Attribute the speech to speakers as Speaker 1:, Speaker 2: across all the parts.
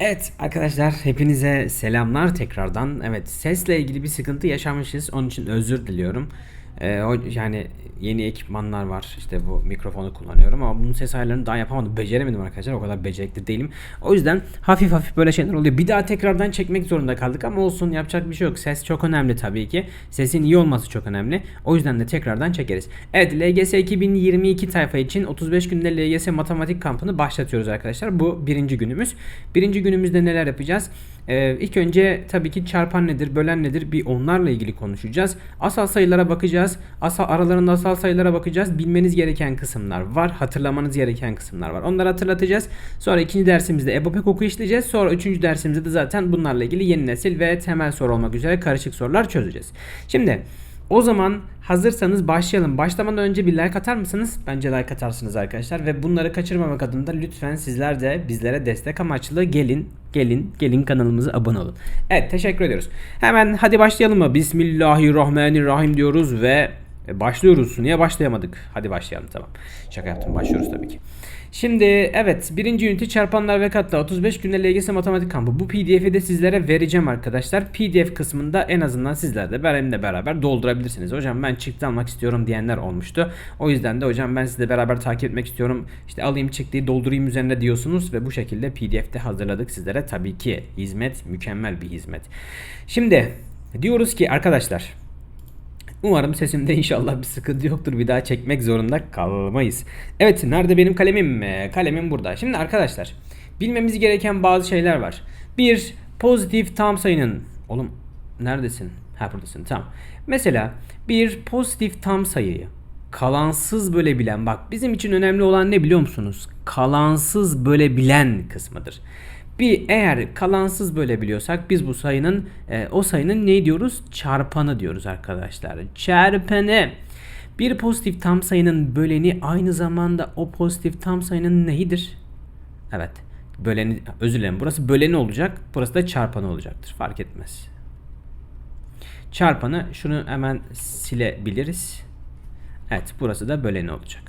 Speaker 1: Evet arkadaşlar hepinize selamlar tekrardan. Evet sesle ilgili bir sıkıntı yaşamışız. Onun için özür diliyorum. Ee, o, yani yeni ekipmanlar var. İşte bu mikrofonu kullanıyorum ama bunun ses ayarlarını daha yapamadım. Beceremedim arkadaşlar. O kadar becerikli değilim. O yüzden hafif hafif böyle şeyler oluyor. Bir daha tekrardan çekmek zorunda kaldık ama olsun yapacak bir şey yok. Ses çok önemli tabii ki. Sesin iyi olması çok önemli. O yüzden de tekrardan çekeriz. Evet LGS 2022 tayfa için 35 günde LGS matematik kampını başlatıyoruz arkadaşlar. Bu birinci günümüz. Birinci günümüzde neler yapacağız? Ee, ilk önce tabii ki çarpan nedir, bölen nedir bir onlarla ilgili konuşacağız. Asal sayılara bakacağız. Asal aralarında asal sayılara bakacağız. Bilmeniz gereken kısımlar var. Hatırlamanız gereken kısımlar var. Onları hatırlatacağız. Sonra ikinci dersimizde EBOPEK oku işleyeceğiz. Sonra üçüncü dersimizde de zaten bunlarla ilgili yeni nesil ve temel soru olmak üzere karışık sorular çözeceğiz. Şimdi o zaman hazırsanız başlayalım. Başlamadan önce bir like atar mısınız? Bence like atarsınız arkadaşlar. Ve bunları kaçırmamak adına lütfen sizler de bizlere destek amaçlı gelin, gelin, gelin kanalımıza abone olun. Evet teşekkür ediyoruz. Hemen hadi başlayalım mı? Bismillahirrahmanirrahim diyoruz ve başlıyoruz. Niye başlayamadık? Hadi başlayalım tamam. Şaka yaptım başlıyoruz tabii ki. Şimdi evet birinci ünite çarpanlar ve katlar 35 günde LGS matematik kampı. Bu pdf'i de sizlere vereceğim arkadaşlar. pdf kısmında en azından sizler de benimle beraber doldurabilirsiniz. Hocam ben çıktı almak istiyorum diyenler olmuştu. O yüzden de hocam ben sizle beraber takip etmek istiyorum. İşte alayım çıktıyı doldurayım üzerine diyorsunuz ve bu şekilde pdf'te hazırladık sizlere. Tabii ki hizmet mükemmel bir hizmet. Şimdi diyoruz ki arkadaşlar Umarım sesimde inşallah bir sıkıntı yoktur. Bir daha çekmek zorunda kalmayız. Evet nerede benim kalemim? Ee, Kalemim burada. Şimdi arkadaşlar bilmemiz gereken bazı şeyler var. Bir pozitif tam sayının. Oğlum neredesin? Ha buradasın tamam. Mesela bir pozitif tam sayıyı kalansız bölebilen bak bizim için önemli olan ne biliyor musunuz? Kalansız bölebilen kısmıdır. Bir eğer kalansız bölebiliyorsak biz bu sayının e, o sayının ne diyoruz? Çarpanı diyoruz arkadaşlar. Çarpanı. Bir pozitif tam sayının böleni aynı zamanda o pozitif tam sayının neyidir? Evet. Böleni özür dilerim. Burası böleni olacak. Burası da çarpanı olacaktır. Fark etmez. Çarpanı şunu hemen silebiliriz. Evet, burası da böleni olacak.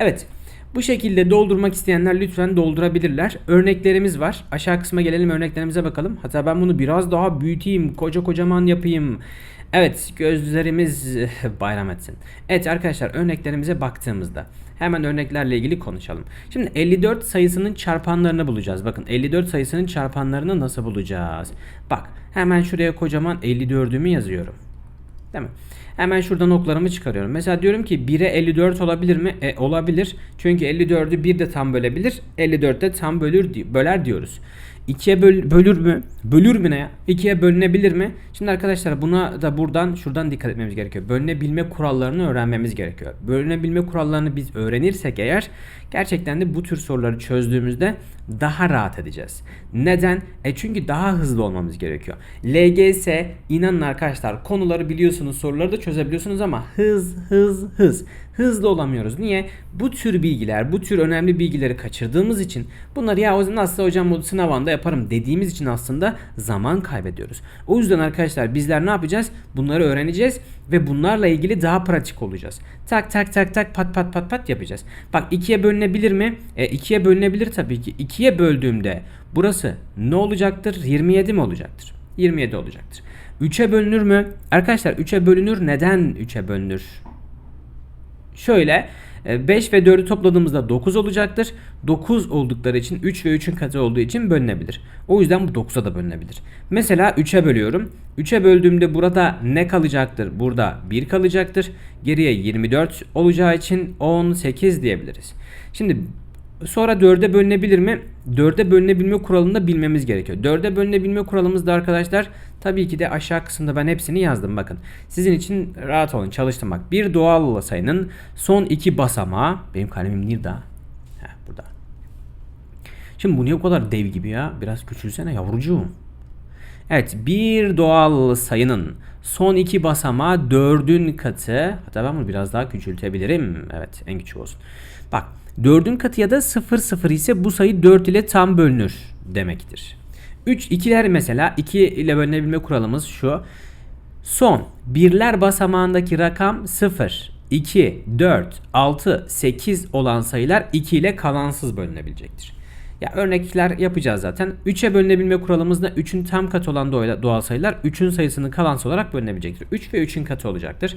Speaker 1: Evet. Bu şekilde doldurmak isteyenler lütfen doldurabilirler. Örneklerimiz var. Aşağı kısma gelelim örneklerimize bakalım. Hatta ben bunu biraz daha büyüteyim. Koca kocaman yapayım. Evet gözlerimiz bayram etsin. Evet arkadaşlar örneklerimize baktığımızda hemen örneklerle ilgili konuşalım. Şimdi 54 sayısının çarpanlarını bulacağız. Bakın 54 sayısının çarpanlarını nasıl bulacağız? Bak hemen şuraya kocaman 54'ümü yazıyorum. Değil mi? Hemen şuradan oklarımı çıkarıyorum. Mesela diyorum ki 1'e 54 olabilir mi? E, olabilir. Çünkü 54'ü 1 de tam bölebilir. 54 de tam bölür böler diyoruz. 2'ye böl, bölür mü? Bölür mü ne ya? 2'ye bölünebilir mi? Şimdi arkadaşlar buna da buradan şuradan dikkat etmemiz gerekiyor. Bölünebilme kurallarını öğrenmemiz gerekiyor. Bölünebilme kurallarını biz öğrenirsek eğer gerçekten de bu tür soruları çözdüğümüzde daha rahat edeceğiz. Neden? E çünkü daha hızlı olmamız gerekiyor. LGS inanın arkadaşlar konuları biliyorsunuz soruları da çözebiliyorsunuz ama hız hız hız hızlı olamıyoruz. Niye? Bu tür bilgiler, bu tür önemli bilgileri kaçırdığımız için bunları ya nasıl hocam bu sınav anda yaparım dediğimiz için aslında zaman kaybediyoruz. O yüzden arkadaşlar bizler ne yapacağız? Bunları öğreneceğiz ve bunlarla ilgili daha pratik olacağız. Tak tak tak tak pat pat pat pat yapacağız. Bak ikiye bölünebilir mi? E, ikiye bölünebilir tabii ki. İkiye böldüğümde burası ne olacaktır? 27 mi olacaktır? 27 olacaktır. 3'e bölünür mü? Arkadaşlar 3'e bölünür. Neden 3'e bölünür? Şöyle 5 e, ve 4'ü topladığımızda 9 olacaktır. 9 oldukları için 3 ve 3'ün katı olduğu için bölünebilir. O yüzden bu 9'a da bölünebilir. Mesela 3'e bölüyorum. 3'e böldüğümde burada ne kalacaktır? Burada 1 kalacaktır. Geriye 24 olacağı için 18 diyebiliriz. Şimdi Sonra 4'e bölünebilir mi? 4'e bölünebilme kuralını da bilmemiz gerekiyor. 4'e bölünebilme kuralımız da arkadaşlar tabii ki de aşağı kısımda ben hepsini yazdım bakın. Sizin için rahat olun çalıştım bak. Bir doğal sayının son iki basamağı benim kalemim nerede? Heh, burada. Şimdi bu niye bu kadar dev gibi ya? Biraz küçülsene yavrucuğum. Evet bir doğal sayının son iki basamağı dördün katı. Hatta ben bunu biraz daha küçültebilirim. Evet en küçük olsun. Bak 4'ün katı ya da 0 0 ise bu sayı 4 ile tam bölünür demektir. 3 ikiler mesela 2 ile bölünebilme kuralımız şu. Son birler basamağındaki rakam 0, 2, 4, 6, 8 olan sayılar 2 ile kalansız bölünebilecektir. Ya örnekler yapacağız zaten. 3'e bölünebilme kuralımızda 3'ün tam katı olan doğal sayılar 3'ün sayısının kalansı olarak bölünebilecektir. 3 ve 3'ün katı olacaktır.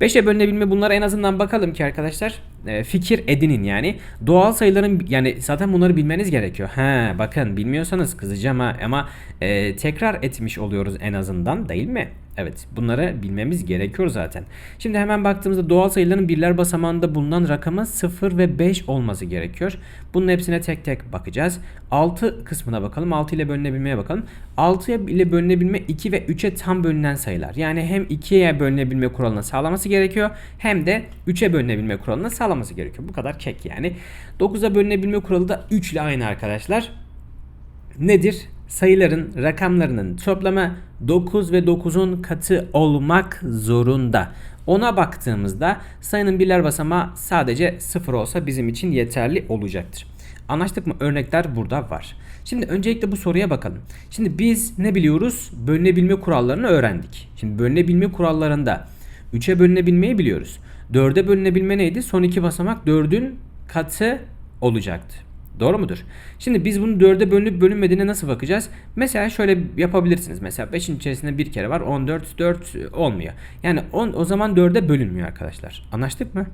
Speaker 1: 5'e bölünebilme bunlara en azından bakalım ki arkadaşlar e, fikir edinin yani. Doğal sayıların yani zaten bunları bilmeniz gerekiyor. He bakın bilmiyorsanız kızacağım ha ama e, tekrar etmiş oluyoruz en azından değil mi? Evet bunları bilmemiz gerekiyor zaten. Şimdi hemen baktığımızda doğal sayıların birler basamağında bulunan rakamı 0 ve 5 olması gerekiyor. Bunun hepsine tek tek bakacağız. 6 kısmına bakalım. 6 ile bölünebilmeye bakalım. 6 ile bölünebilme 2 ve 3'e tam bölünen sayılar. Yani hem 2'ye bölünebilme kuralını sağlaması gerekiyor hem de 3'e bölünebilme kuralını sağlaması gerekiyor. Bu kadar kek yani. 9'a bölünebilme kuralı da 3 ile aynı arkadaşlar. Nedir? Sayıların rakamlarının toplamı 9 ve 9'un katı olmak zorunda. Ona baktığımızda sayının birler basamağı sadece 0 olsa bizim için yeterli olacaktır. Anlaştık mı? Örnekler burada var. Şimdi öncelikle bu soruya bakalım. Şimdi biz ne biliyoruz? Bölünebilme kurallarını öğrendik. Şimdi bölünebilme kurallarında 3'e bölünebilmeyi biliyoruz. 4'e bölünebilme neydi? Son iki basamak 4'ün katı olacaktı. Doğru mudur? Şimdi biz bunu 4'e bölünüp bölünmediğine nasıl bakacağız? Mesela şöyle yapabilirsiniz. Mesela 5'in içerisinde bir kere var. 14, 4 olmuyor. Yani 10 o zaman 4'e bölünmüyor arkadaşlar. Anlaştık mı?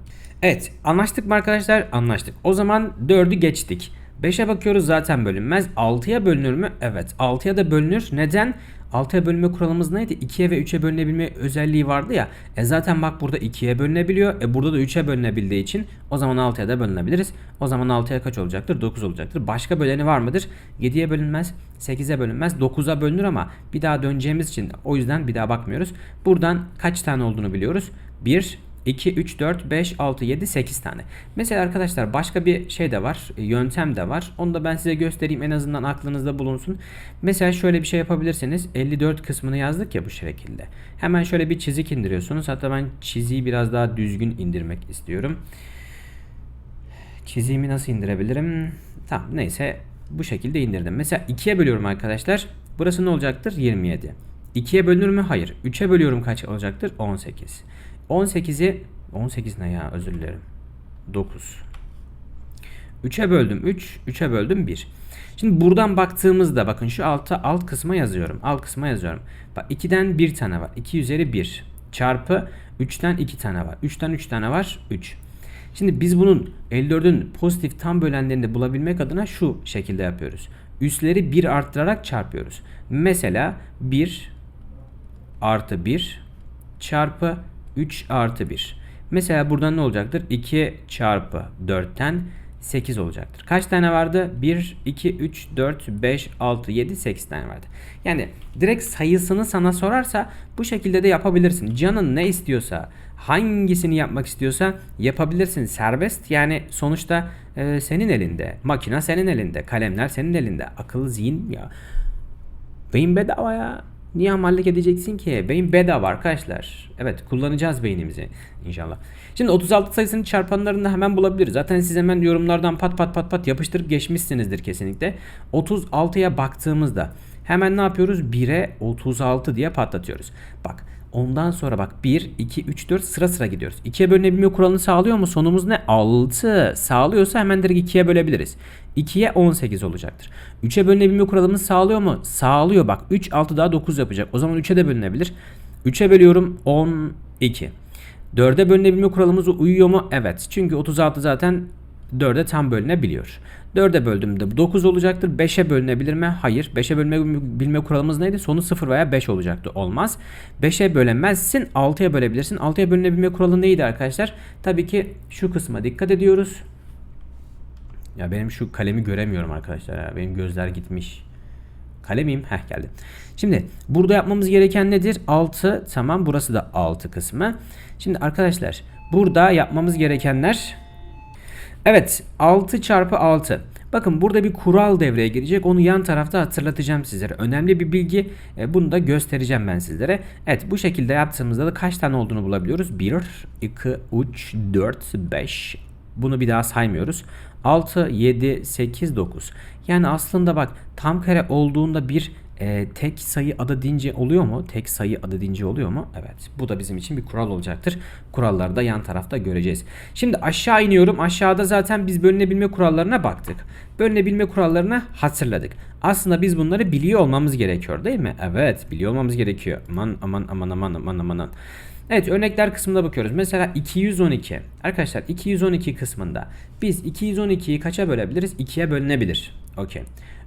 Speaker 1: Evet anlaştık mı arkadaşlar? Anlaştık. O zaman 4'ü geçtik. 5'e bakıyoruz zaten bölünmez. 6'ya bölünür mü? Evet 6'ya da bölünür. Neden? 6'ya bölünme kuralımız neydi? 2'ye ve 3'e bölünebilme özelliği vardı ya. E zaten bak burada 2'ye bölünebiliyor. E burada da 3'e bölünebildiği için o zaman 6'ya da bölünebiliriz. O zaman 6'ya kaç olacaktır? 9 olacaktır. Başka böleni var mıdır? 7'ye bölünmez, 8'e bölünmez, 9'a bölünür ama bir daha döneceğimiz için o yüzden bir daha bakmıyoruz. Buradan kaç tane olduğunu biliyoruz. 1, 2, 3, 4, 5, 6, 7, 8 tane. Mesela arkadaşlar başka bir şey de var. Yöntem de var. Onu da ben size göstereyim. En azından aklınızda bulunsun. Mesela şöyle bir şey yapabilirsiniz. 54 kısmını yazdık ya bu şekilde. Hemen şöyle bir çizik indiriyorsunuz. Hatta ben çiziyi biraz daha düzgün indirmek istiyorum. Çiziğimi nasıl indirebilirim? Tamam neyse bu şekilde indirdim. Mesela 2'ye bölüyorum arkadaşlar. Burası ne olacaktır? 27. 2'ye bölünür mü? Hayır. 3'e bölüyorum kaç olacaktır? 18. 18'i 18 ne ya özür dilerim. 9. 3'e böldüm 3, 3'e böldüm 1. Şimdi buradan baktığımızda bakın şu alta alt kısma yazıyorum. Alt kısma yazıyorum. Bak 2'den 1 tane var. 2 üzeri 1 çarpı 3'ten 2 tane var. 3'ten 3 tane var. 3. Şimdi biz bunun 54'ün pozitif tam bölenlerini bulabilmek adına şu şekilde yapıyoruz. Üstleri 1 arttırarak çarpıyoruz. Mesela 1 artı 1 çarpı 3 artı 1. Mesela buradan ne olacaktır? 2 çarpı 4'ten 8 olacaktır. Kaç tane vardı? 1, 2, 3, 4, 5, 6, 7, 8 tane vardı. Yani direkt sayısını sana sorarsa bu şekilde de yapabilirsin. Canın ne istiyorsa, hangisini yapmak istiyorsa yapabilirsin. Serbest yani sonuçta e, senin elinde. Makina senin elinde. Kalemler senin elinde. Akıl, zihin ya. Beyin bedava ya. Niye hamallik edeceksin ki? Beyin bedava arkadaşlar. Evet kullanacağız beynimizi inşallah. Şimdi 36 sayısının çarpanlarını da hemen bulabiliriz. Zaten siz hemen yorumlardan pat pat pat pat yapıştırıp geçmişsinizdir kesinlikle. 36'ya baktığımızda hemen ne yapıyoruz? 1'e 36 diye patlatıyoruz. Bak Ondan sonra bak 1, 2, 3, 4 sıra sıra gidiyoruz. 2'ye bölünebilme kuralını sağlıyor mu? Sonumuz ne? 6. Sağlıyorsa hemen direkt 2'ye bölebiliriz. 2'ye 18 olacaktır. 3'e bölünebilme kuralımız sağlıyor mu? Sağlıyor bak. 3, 6 daha 9 yapacak. O zaman 3'e de bölünebilir. 3'e bölüyorum 12. 4'e bölünebilme kuralımız uyuyor mu? Evet. Çünkü 36 zaten 4'e tam bölünebiliyor. 4'e böldüğümde 9 olacaktır. 5'e bölünebilir mi? Hayır. 5'e bölme bilme kuralımız neydi? Sonu 0 veya 5 olacaktı. Olmaz. 5'e bölemezsin. 6'ya bölebilirsin. 6'ya bölünebilme kuralı neydi arkadaşlar? Tabii ki şu kısma dikkat ediyoruz. Ya benim şu kalemi göremiyorum arkadaşlar. Ya. Benim gözler gitmiş. Kalemim. Heh geldi. Şimdi burada yapmamız gereken nedir? 6. Tamam burası da 6 kısmı. Şimdi arkadaşlar burada yapmamız gerekenler Evet 6 çarpı 6. Bakın burada bir kural devreye girecek. Onu yan tarafta hatırlatacağım sizlere. Önemli bir bilgi. E, bunu da göstereceğim ben sizlere. Evet bu şekilde yaptığımızda da kaç tane olduğunu bulabiliyoruz. 1, 2, 3, 4, 5. Bunu bir daha saymıyoruz. 6, 7, 8, 9. Yani aslında bak tam kare olduğunda bir e, tek sayı adı dinci oluyor mu? Tek sayı adı dinci oluyor mu? Evet. Bu da bizim için bir kural olacaktır. Kuralları da yan tarafta göreceğiz. Şimdi aşağı iniyorum. Aşağıda zaten biz bölünebilme kurallarına baktık. Bölünebilme kurallarını hatırladık. Aslında biz bunları biliyor olmamız gerekiyor değil mi? Evet biliyor olmamız gerekiyor. Aman aman aman aman aman aman. Evet örnekler kısmına bakıyoruz. Mesela 212. Arkadaşlar 212 kısmında biz 212'yi kaça bölebiliriz? 2'ye bölünebilir. Okey.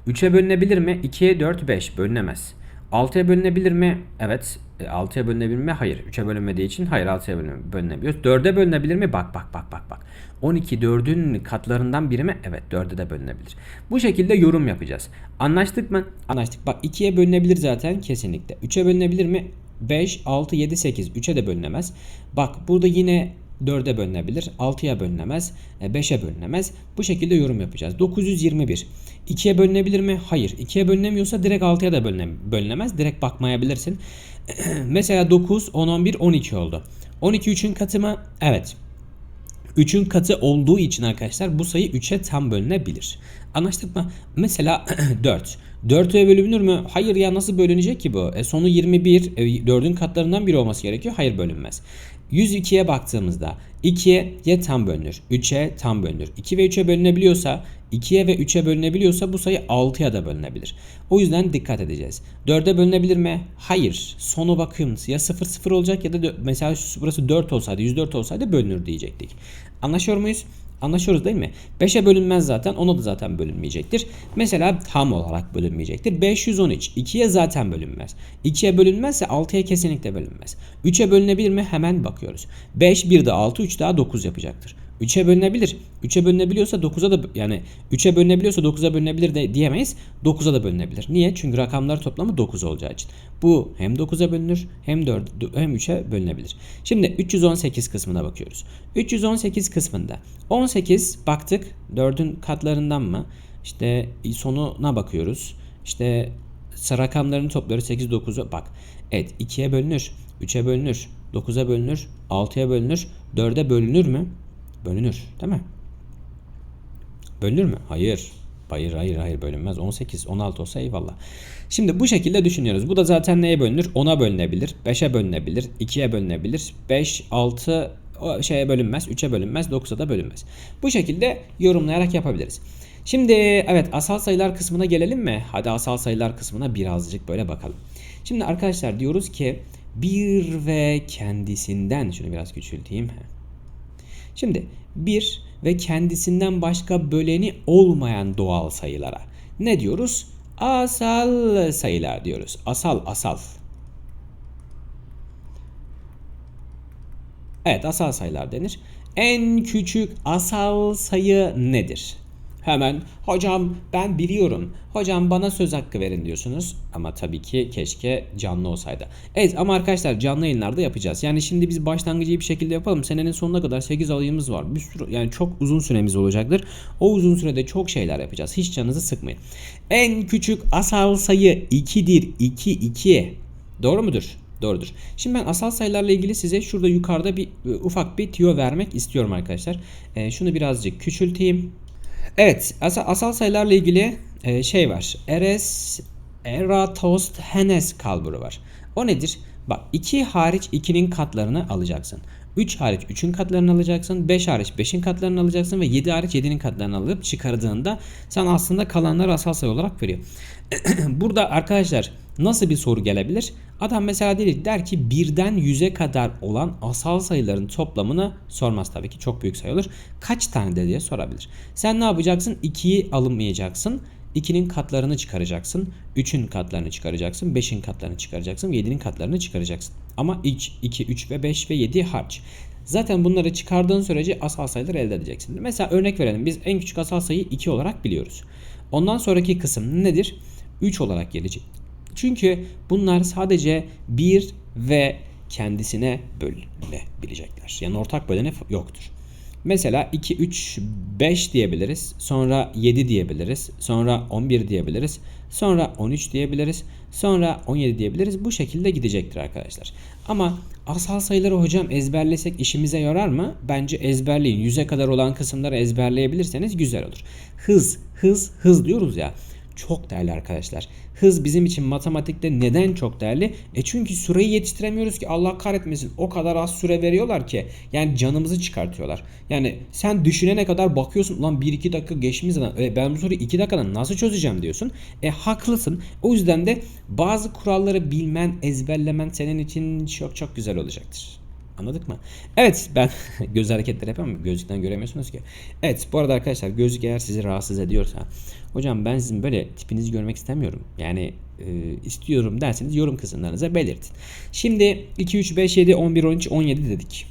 Speaker 1: 3'e bölünebilir mi? 2'ye 4, 5 bölünemez. 6'ya bölünebilir mi? Evet. E, 6'ya bölünebilir mi? Hayır. 3'e bölünmediği için hayır 6'ya bölüne- bölünebiliyoruz. 4'e bölünebilir mi? Bak bak bak bak bak. 12 4'ün katlarından biri mi? Evet 4'e de bölünebilir. Bu şekilde yorum yapacağız. Anlaştık mı? Anlaştık. Bak 2'ye bölünebilir zaten kesinlikle. 3'e bölünebilir mi? 5, 6, 7, 8. 3'e de bölünemez. Bak burada yine 4'e bölünebilir. 6'ya bölünemez. 5'e bölünemez. Bu şekilde yorum yapacağız. 921. 2'ye bölünebilir mi? Hayır. 2'ye bölünemiyorsa direkt 6'ya da bölüne- bölünemez. Direkt bakmayabilirsin. Mesela 9, 10, 11, 12 oldu. 12 3'ün katı mı? Evet. 3'ün katı olduğu için arkadaşlar bu sayı 3'e tam bölünebilir. Anlaştık mı? Mesela 4. 4'e bölünür mü? Hayır ya nasıl bölünecek ki bu? E, sonu 21. E, 4'ün katlarından biri olması gerekiyor. Hayır bölünmez. 102'ye baktığımızda 2'ye ya tam bölünür, 3'e tam bölünür. 2 ve 3'e bölünebiliyorsa, 2'ye ve 3'e bölünebiliyorsa bu sayı 6'ya da bölünebilir. O yüzden dikkat edeceğiz. 4'e bölünebilir mi? Hayır. Sonu bakın ya 0 0 olacak ya da mesela burası 4 olsaydı, 104 olsaydı bölünür diyecektik. Anlaşıyor muyuz? Anlaşıyoruz değil mi? 5'e bölünmez zaten. Ona da zaten bölünmeyecektir. Mesela tam olarak bölünmeyecektir. 513. 2'ye zaten bölünmez. 2'ye bölünmezse 6'ya kesinlikle bölünmez. 3'e bölünebilir mi? Hemen bakıyoruz. 5 bir de 6 3 daha 9 yapacaktır. 3'e bölünebilir. 3'e bölünebiliyorsa 9'a da yani 3'e bölünebiliyorsa 9'a bölünebilir de diyemeyiz. 9'a da bölünebilir. Niye? Çünkü rakamlar toplamı 9 olacağı için. Bu hem 9'a bölünür hem 4 hem 3'e bölünebilir. Şimdi 318 kısmına bakıyoruz. 318 kısmında 18 baktık 4'ün katlarından mı? İşte sonuna bakıyoruz. İşte rakamlarını topluyoruz 8 9'u bak. Evet 2'ye bölünür, 3'e bölünür, 9'a bölünür, 6'ya bölünür, 4'e bölünür mü? Bölünür, değil mi? Bölünür mü? Hayır. Hayır hayır hayır bölünmez. 18, 16 olsa eyvallah. Şimdi bu şekilde düşünüyoruz. Bu da zaten neye bölünür? 10'a bölünebilir, 5'e bölünebilir, 2'ye bölünebilir, 5, 6 o şeye bölünmez, 3'e bölünmez, 9'a da bölünmez. Bu şekilde yorumlayarak yapabiliriz. Şimdi evet asal sayılar kısmına gelelim mi? Hadi asal sayılar kısmına birazcık böyle bakalım. Şimdi arkadaşlar diyoruz ki bir ve kendisinden şunu biraz küçülteyim. Şimdi bir ve kendisinden başka böleni olmayan doğal sayılara ne diyoruz? Asal sayılar diyoruz. Asal asal. Evet asal sayılar denir. En küçük asal sayı nedir? Hemen hocam ben biliyorum. Hocam bana söz hakkı verin diyorsunuz. Ama tabii ki keşke canlı olsaydı. Evet ama arkadaşlar canlı yayınlarda yapacağız. Yani şimdi biz başlangıcı bir şekilde yapalım. Senenin sonuna kadar 8 ayımız var. Bir sürü yani çok uzun süremiz olacaktır. O uzun sürede çok şeyler yapacağız. Hiç canınızı sıkmayın. En küçük asal sayı 2'dir. 2 2. Doğru mudur? Doğrudur. Şimdi ben asal sayılarla ilgili size şurada yukarıda bir e, ufak bir tüyo vermek istiyorum arkadaşlar. E, şunu birazcık küçülteyim. Evet, asal, asal sayılarla ilgili e, şey var. Eres Eratosthenes kalburu var. O nedir? Bak 2 hariç 2'nin katlarını alacaksın. 3 hariç 3'ün katlarını alacaksın. 5 hariç 5'in katlarını alacaksın ve 7 hariç 7'nin katlarını alıp çıkardığında sen aslında kalanları asal sayı olarak veriyor. Burada arkadaşlar nasıl bir soru gelebilir? Adam mesela der, der ki 1'den 100'e kadar olan asal sayıların toplamını sormaz tabii ki çok büyük sayı olur. Kaç tane de diye sorabilir. Sen ne yapacaksın? 2'yi alınmayacaksın. 2'nin katlarını çıkaracaksın. 3'ün katlarını çıkaracaksın. 5'in katlarını çıkaracaksın. 7'nin katlarını çıkaracaksın. Ama 2, 2, 3 ve 5 ve 7 harç. Zaten bunları çıkardığın sürece asal sayıları elde edeceksin. Mesela örnek verelim. Biz en küçük asal sayıyı 2 olarak biliyoruz. Ondan sonraki kısım nedir? 3 olarak gelecek. Çünkü bunlar sadece 1 ve kendisine bölünebilecekler. Yani ortak böleni yoktur. Mesela 2, 3, 5 diyebiliriz. Sonra 7 diyebiliriz. Sonra 11 diyebiliriz. Sonra 13 diyebiliriz. Sonra 17 diyebiliriz. Bu şekilde gidecektir arkadaşlar. Ama asal sayıları hocam ezberlesek işimize yarar mı? Bence ezberleyin. 100'e kadar olan kısımları ezberleyebilirseniz güzel olur. Hız, hız, hız diyoruz ya. Çok değerli arkadaşlar. Hız bizim için matematikte neden çok değerli? E çünkü süreyi yetiştiremiyoruz ki Allah kahretmesin. O kadar az süre veriyorlar ki. Yani canımızı çıkartıyorlar. Yani sen düşünene kadar bakıyorsun ulan 1-2 dakika geçmiş zaten. E, ben bu soruyu 2 dakikada nasıl çözeceğim diyorsun. E haklısın. O yüzden de bazı kuralları bilmen, ezberlemen senin için çok çok güzel olacaktır. Anladık mı? Evet ben göz hareketleri yapıyorum ama gözlükten göremiyorsunuz ki. Evet bu arada arkadaşlar gözlük eğer sizi rahatsız ediyorsa hocam ben sizin böyle tipinizi görmek istemiyorum. Yani e, istiyorum derseniz yorum kısımlarınıza belirtin. Şimdi 2, 3, 5, 7, 11, 13, 17 dedik.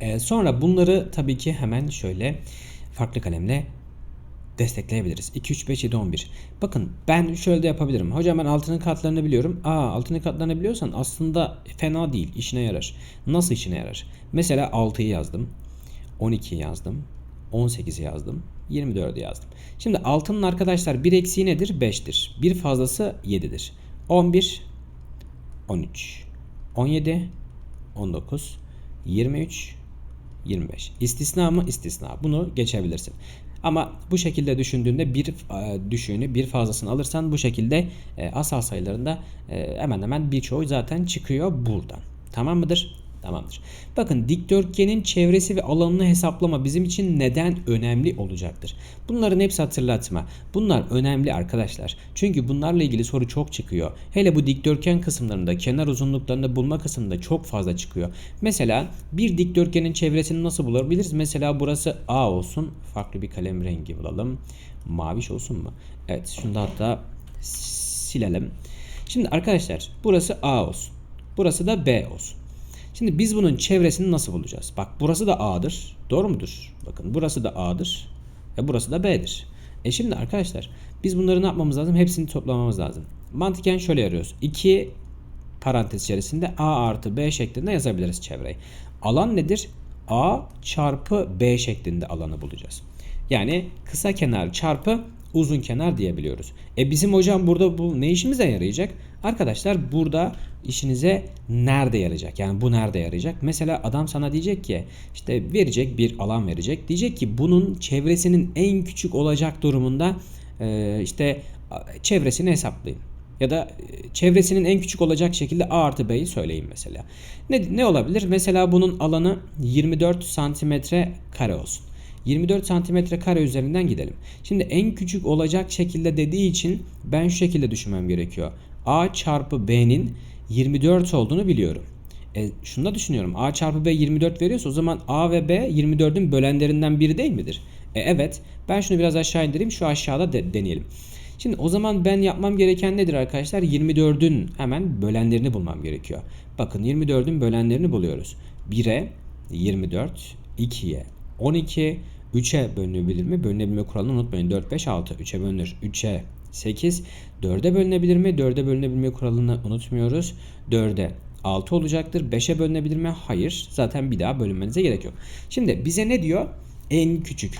Speaker 1: E, sonra bunları tabii ki hemen şöyle farklı kalemle destekleyebiliriz. 2, 3, 5, 7, 11. Bakın ben şöyle de yapabilirim. Hocam ben altının katlarını biliyorum. Aa altının katlarını biliyorsan aslında fena değil. işine yarar. Nasıl işine yarar? Mesela 6'yı yazdım. 12'yi yazdım. 18'i yazdım. 24'ü yazdım. Şimdi altının arkadaşlar bir eksiği nedir? 5'tir. Bir fazlası 7'dir. 11, 13, 17, 19, 23, 25. İstisna mı? İstisna. Bunu geçebilirsin. Ama bu şekilde düşündüğünde bir e, düşüğünü bir fazlasını alırsan bu şekilde e, asal sayılarında e, hemen hemen birçoğu zaten çıkıyor buradan. Tamam mıdır? Tamamdır. Bakın dikdörtgenin çevresi ve alanını hesaplama bizim için neden önemli olacaktır? Bunların hepsi hatırlatma. Bunlar önemli arkadaşlar. Çünkü bunlarla ilgili soru çok çıkıyor. Hele bu dikdörtgen kısımlarında, kenar uzunluklarında bulma kısmında çok fazla çıkıyor. Mesela bir dikdörtgenin çevresini nasıl bulabiliriz? Mesela burası A olsun. Farklı bir kalem rengi bulalım. Maviş olsun mu? Evet şunu da hatta silelim. Şimdi arkadaşlar burası A olsun. Burası da B olsun. Şimdi biz bunun çevresini nasıl bulacağız? Bak burası da A'dır. Doğru mudur? Bakın burası da A'dır. Ve burası da B'dir. E şimdi arkadaşlar biz bunları ne yapmamız lazım? Hepsini toplamamız lazım. Mantıken şöyle yarıyoruz. 2 parantez içerisinde A artı B şeklinde yazabiliriz çevreyi. Alan nedir? A çarpı B şeklinde alanı bulacağız. Yani kısa kenar çarpı uzun kenar diyebiliyoruz. E bizim hocam burada bu ne işimize yarayacak? Arkadaşlar burada işinize nerede yarayacak? Yani bu nerede yarayacak? Mesela adam sana diyecek ki işte verecek bir alan verecek. Diyecek ki bunun çevresinin en küçük olacak durumunda e, işte çevresini hesaplayın. Ya da e, çevresinin en küçük olacak şekilde A artı B'yi söyleyin mesela. Ne, ne olabilir? Mesela bunun alanı 24 santimetre kare olsun. 24 santimetre kare üzerinden gidelim. Şimdi en küçük olacak şekilde dediği için ben şu şekilde düşünmem gerekiyor. A çarpı B'nin 24 olduğunu biliyorum. E, şunu da düşünüyorum. A çarpı B 24 veriyorsa o zaman A ve B 24'ün bölenlerinden biri değil midir? E, evet. Ben şunu biraz aşağı indireyim. Şu aşağıda de, deneyelim. Şimdi o zaman ben yapmam gereken nedir arkadaşlar? 24'ün hemen bölenlerini bulmam gerekiyor. Bakın 24'ün bölenlerini buluyoruz. 1'e 24, 2'ye 12, 3'e bölünebilir mi? Bölünebilme kuralını unutmayın. 4, 5, 6. 3'e bölünür. 3'e 8. 4'e bölünebilir mi? 4'e bölünebilme kuralını unutmuyoruz. 4'e 6 olacaktır. 5'e bölünebilir mi? Hayır. Zaten bir daha bölünmenize gerek yok. Şimdi bize ne diyor? En küçük.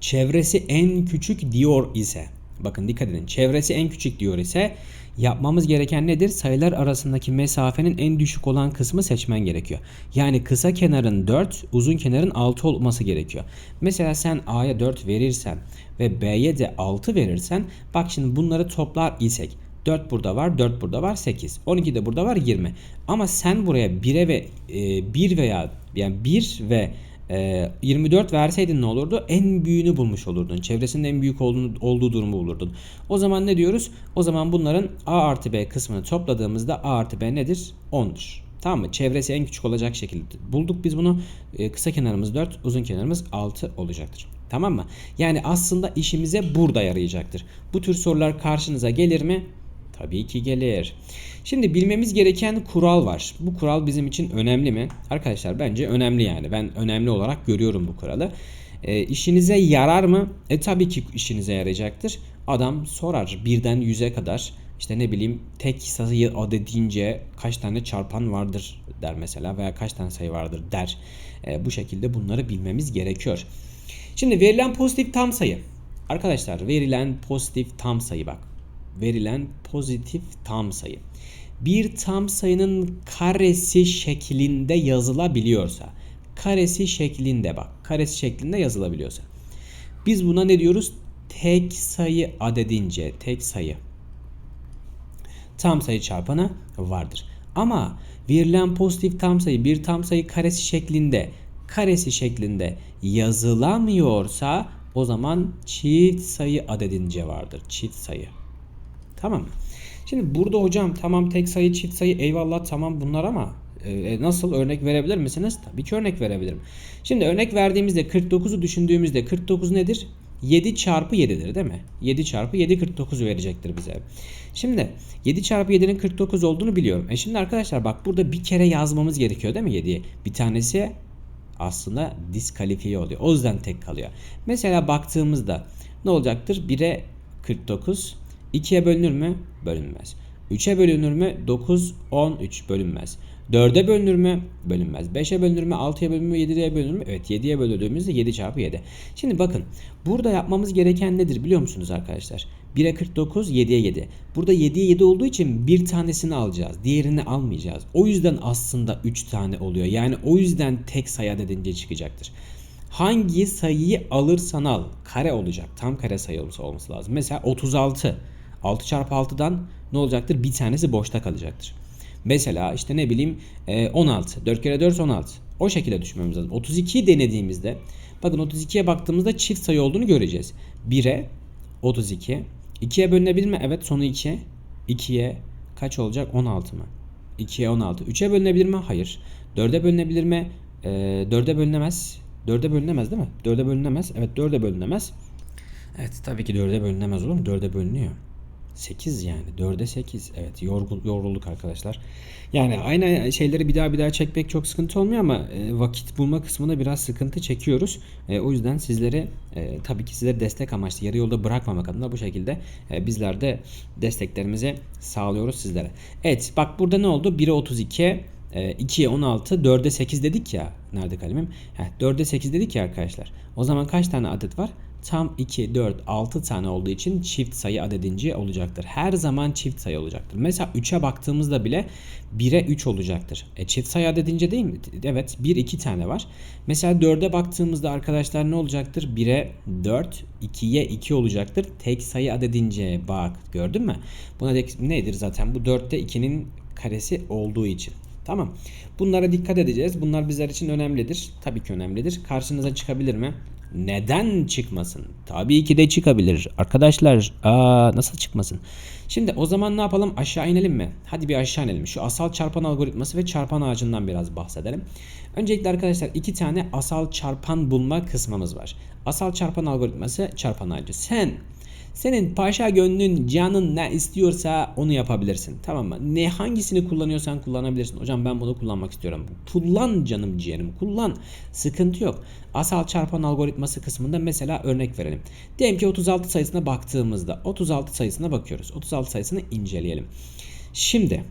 Speaker 1: Çevresi en küçük diyor ise. Bakın dikkat edin. Çevresi en küçük diyor ise Yapmamız gereken nedir? Sayılar arasındaki mesafenin en düşük olan kısmı seçmen gerekiyor. Yani kısa kenarın 4, uzun kenarın 6 olması gerekiyor. Mesela sen A'ya 4 verirsen ve B'ye de 6 verirsen bak şimdi bunları toplar isek 4 burada var, 4 burada var, 8. 12 de burada var, 20. Ama sen buraya 1'e ve e, 1 veya yani 1 ve e, 24 verseydin ne olurdu? En büyüğünü bulmuş olurdun. Çevresinin en büyük olduğunu, olduğu durumu bulurdun. O zaman ne diyoruz? O zaman bunların A artı B kısmını topladığımızda A artı B nedir? 10'dur. Tamam mı? Çevresi en küçük olacak şekilde bulduk biz bunu. E, kısa kenarımız 4, uzun kenarımız 6 olacaktır. Tamam mı? Yani aslında işimize burada yarayacaktır. Bu tür sorular karşınıza gelir mi? Tabii ki gelir. Şimdi bilmemiz gereken kural var. Bu kural bizim için önemli mi? Arkadaşlar bence önemli yani. Ben önemli olarak görüyorum bu kuralı. E, işinize yarar mı? E tabii ki işinize yarayacaktır. Adam sorar birden yüze kadar işte ne bileyim tek sayı adı deyince kaç tane çarpan vardır der mesela veya kaç tane sayı vardır der. E, bu şekilde bunları bilmemiz gerekiyor. Şimdi verilen pozitif tam sayı. Arkadaşlar verilen pozitif tam sayı bak. Verilen pozitif tam sayı bir tam sayının karesi şeklinde yazılabiliyorsa karesi şeklinde bak karesi şeklinde yazılabiliyorsa biz buna ne diyoruz? tek sayı adedince tek sayı tam sayı çarpanı vardır. Ama verilen pozitif tam sayı bir tam sayı karesi şeklinde karesi şeklinde yazılamıyorsa o zaman çift sayı adedince vardır. Çift sayı. Tamam mı? Şimdi burada hocam tamam tek sayı çift sayı eyvallah tamam bunlar ama e, nasıl örnek verebilir misiniz? Tabii ki örnek verebilirim. Şimdi örnek verdiğimizde 49'u düşündüğümüzde 49 nedir? 7 çarpı 7'dir değil mi? 7 çarpı 7 49 verecektir bize. Şimdi 7 çarpı 7'nin 49 olduğunu biliyorum. E şimdi arkadaşlar bak burada bir kere yazmamız gerekiyor değil mi 7'yi? Bir tanesi aslında diskalifiye oluyor. O yüzden tek kalıyor. Mesela baktığımızda ne olacaktır? 1'e 49, 2'ye bölünür mü? Bölünmez. 3'e bölünür mü? 9, 13 bölünmez. 4'e bölünür mü? Bölünmez. 5'e bölünür mü? 6'ya bölünür mü? 7'ye bölünür mü? Evet 7'ye böldüğümüzde 7 çarpı 7. Şimdi bakın burada yapmamız gereken nedir biliyor musunuz arkadaşlar? 1'e 49, 7'ye 7. Burada 7'ye 7 olduğu için bir tanesini alacağız. Diğerini almayacağız. O yüzden aslında 3 tane oluyor. Yani o yüzden tek sayı dedince çıkacaktır. Hangi sayıyı alırsan al kare olacak. Tam kare sayı olması lazım. Mesela 36. 6 çarpı 6'dan ne olacaktır? Bir tanesi boşta kalacaktır. Mesela işte ne bileyim 16. 4 kere 4 16. O şekilde düşünmemiz lazım. 32 denediğimizde bakın 32'ye baktığımızda çift sayı olduğunu göreceğiz. 1'e 32. 2'ye bölünebilir mi? Evet sonu 2. 2'ye kaç olacak? 16 mı? 2'ye 16. 3'e bölünebilir mi? Hayır. 4'e bölünebilir mi? Ee, 4'e bölünemez. 4'e bölünemez değil mi? 4'e bölünemez. Evet 4'e bölünemez. Evet tabii ki 4'e bölünemez olur mu? 4'e bölünüyor. 8 yani 4'e 8 evet yorgun, yorulduk arkadaşlar. Yani aynı şeyleri bir daha bir daha çekmek çok sıkıntı olmuyor ama e, vakit bulma kısmında biraz sıkıntı çekiyoruz. E, o yüzden sizleri e, tabii ki sizlere destek amaçlı yarı yolda bırakmamak adına bu şekilde e, bizler de desteklerimizi sağlıyoruz sizlere. Evet bak burada ne oldu? 1'e 32 2'ye 16, 4'e 8 dedik ya. Nerede kalemim? Heh, 4'e 8 dedik ya arkadaşlar. O zaman kaç tane adet var? Tam 2, 4, 6 tane olduğu için çift sayı adedince olacaktır. Her zaman çift sayı olacaktır. Mesela 3'e baktığımızda bile 1'e 3 olacaktır. E çift sayı adedince değil mi? Evet 1, 2 tane var. Mesela 4'e baktığımızda arkadaşlar ne olacaktır? 1'e 4, 2'ye 2 olacaktır. Tek sayı adedince bak gördün mü? Buna nedir zaten? Bu 4'te 2'nin karesi olduğu için. Tamam. Bunlara dikkat edeceğiz. Bunlar bizler için önemlidir. Tabii ki önemlidir. Karşınıza çıkabilir mi? Neden çıkmasın? Tabii ki de çıkabilir. Arkadaşlar aa, nasıl çıkmasın? Şimdi o zaman ne yapalım? Aşağı inelim mi? Hadi bir aşağı inelim. Şu asal çarpan algoritması ve çarpan ağacından biraz bahsedelim. Öncelikle arkadaşlar iki tane asal çarpan bulma kısmımız var. Asal çarpan algoritması çarpan ağacı. Sen senin paşa gönlün, canın ne istiyorsa onu yapabilirsin. Tamam mı? Ne hangisini kullanıyorsan kullanabilirsin. Hocam ben bunu kullanmak istiyorum. Kullan canım ciğerim. Kullan. Sıkıntı yok. Asal çarpan algoritması kısmında mesela örnek verelim. Diyelim ki 36 sayısına baktığımızda 36 sayısına bakıyoruz. 36 sayısını inceleyelim. Şimdi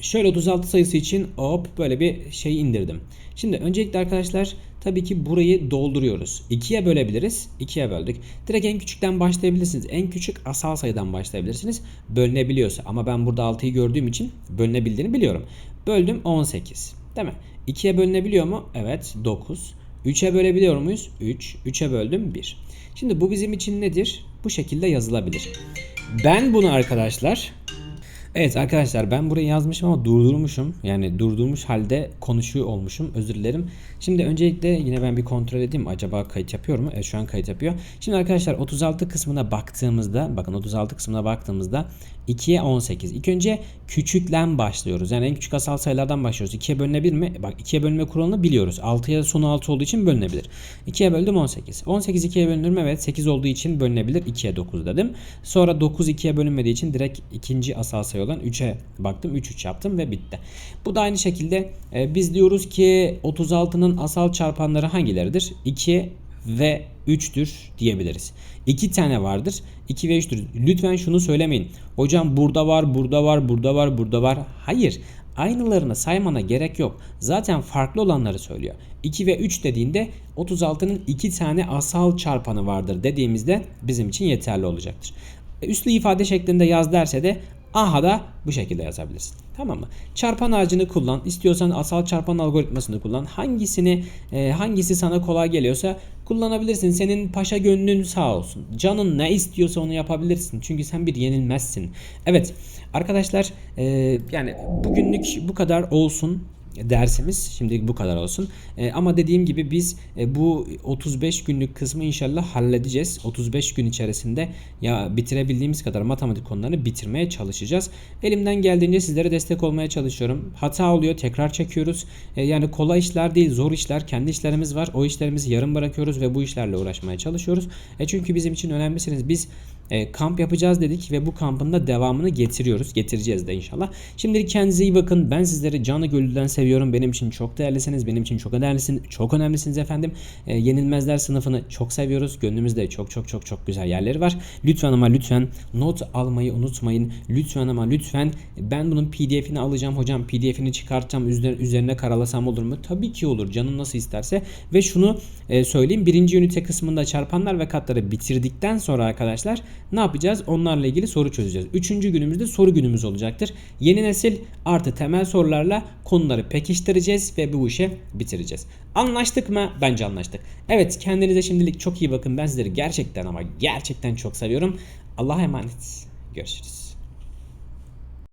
Speaker 1: Şöyle 36 sayısı için hop böyle bir şey indirdim. Şimdi öncelikle arkadaşlar tabii ki burayı dolduruyoruz. 2'ye bölebiliriz. 2'ye böldük. Direkt en küçükten başlayabilirsiniz. En küçük asal sayıdan başlayabilirsiniz. Bölünebiliyorsa ama ben burada 6'yı gördüğüm için bölünebildiğini biliyorum. Böldüm 18. Değil mi? 2'ye bölünebiliyor mu? Evet 9. 3'e bölebiliyor muyuz? 3. 3'e böldüm 1. Şimdi bu bizim için nedir? Bu şekilde yazılabilir. Ben bunu arkadaşlar Evet arkadaşlar ben burayı yazmışım ama durdurmuşum. Yani durdurmuş halde konuşuyor olmuşum. Özür dilerim. Şimdi öncelikle yine ben bir kontrol edeyim. Acaba kayıt yapıyor mu? Evet şu an kayıt yapıyor. Şimdi arkadaşlar 36 kısmına baktığımızda bakın 36 kısmına baktığımızda 2'ye 18. İlk önce küçüklen başlıyoruz. Yani en küçük asal sayılardan başlıyoruz. 2'ye bölünebilir mi? Bak 2'ye bölünme kuralını biliyoruz. 6'ya sonu 6 olduğu için bölünebilir. 2'ye böldüm 18. 18 2'ye bölünür mü? Evet 8 olduğu için bölünebilir. 2'ye 9 dedim. Sonra 9 2'ye bölünmediği için direkt ikinci asal sayı olan 3'e baktım. 3 3 yaptım ve bitti. Bu da aynı şekilde e, biz diyoruz ki 36'nın asal çarpanları hangileridir? 2 ve 3'tür diyebiliriz. 2 tane vardır. 2 ve 3'tür. Lütfen şunu söylemeyin. Hocam burada var, burada var, burada var, burada var. Hayır. Aynılarını saymana gerek yok. Zaten farklı olanları söylüyor. 2 ve 3 dediğinde 36'nın 2 tane asal çarpanı vardır dediğimizde bizim için yeterli olacaktır. Üslü ifade şeklinde yaz derse de Aha da bu şekilde yazabilirsin. Tamam mı? Çarpan ağacını kullan. İstiyorsan asal çarpan algoritmasını kullan. Hangisini e, hangisi sana kolay geliyorsa kullanabilirsin. Senin paşa gönlün sağ olsun. Canın ne istiyorsa onu yapabilirsin. Çünkü sen bir yenilmezsin. Evet arkadaşlar e, yani bugünlük bu kadar olsun dersimiz şimdi bu kadar olsun. E, ama dediğim gibi biz e, bu 35 günlük kısmı inşallah halledeceğiz. 35 gün içerisinde ya bitirebildiğimiz kadar matematik konularını bitirmeye çalışacağız. Elimden geldiğince sizlere destek olmaya çalışıyorum. Hata oluyor, tekrar çekiyoruz. E, yani kolay işler değil, zor işler. Kendi işlerimiz var. O işlerimizi yarım bırakıyoruz ve bu işlerle uğraşmaya çalışıyoruz. E, çünkü bizim için önemlisiniz. Biz e, kamp yapacağız dedik ve bu kampın da devamını getiriyoruz. Getireceğiz de inşallah. Şimdilik kendinize iyi bakın. Ben sizleri canı gönülden seviyorum. Benim için çok değerlisiniz. Benim için çok önemlisiniz. Çok önemlisiniz efendim. E, yenilmezler sınıfını çok seviyoruz. Gönlümüzde çok çok çok çok güzel yerleri var. Lütfen ama lütfen not almayı unutmayın. Lütfen ama lütfen ben bunun PDF'ini alacağım hocam. PDF'ini çıkartacağım. Üzerine, karalasam olur mu? Tabii ki olur. Canım nasıl isterse. Ve şunu e, söyleyeyim. Birinci ünite kısmında çarpanlar ve katları bitirdikten sonra arkadaşlar ne yapacağız? Onlarla ilgili soru çözeceğiz. Üçüncü günümüzde soru günümüz olacaktır. Yeni nesil artı temel sorularla konuları pekiştireceğiz ve bu işi bitireceğiz. Anlaştık mı? Bence anlaştık. Evet kendinize şimdilik çok iyi bakın. Ben sizleri gerçekten ama gerçekten çok seviyorum. Allah'a emanet. Görüşürüz.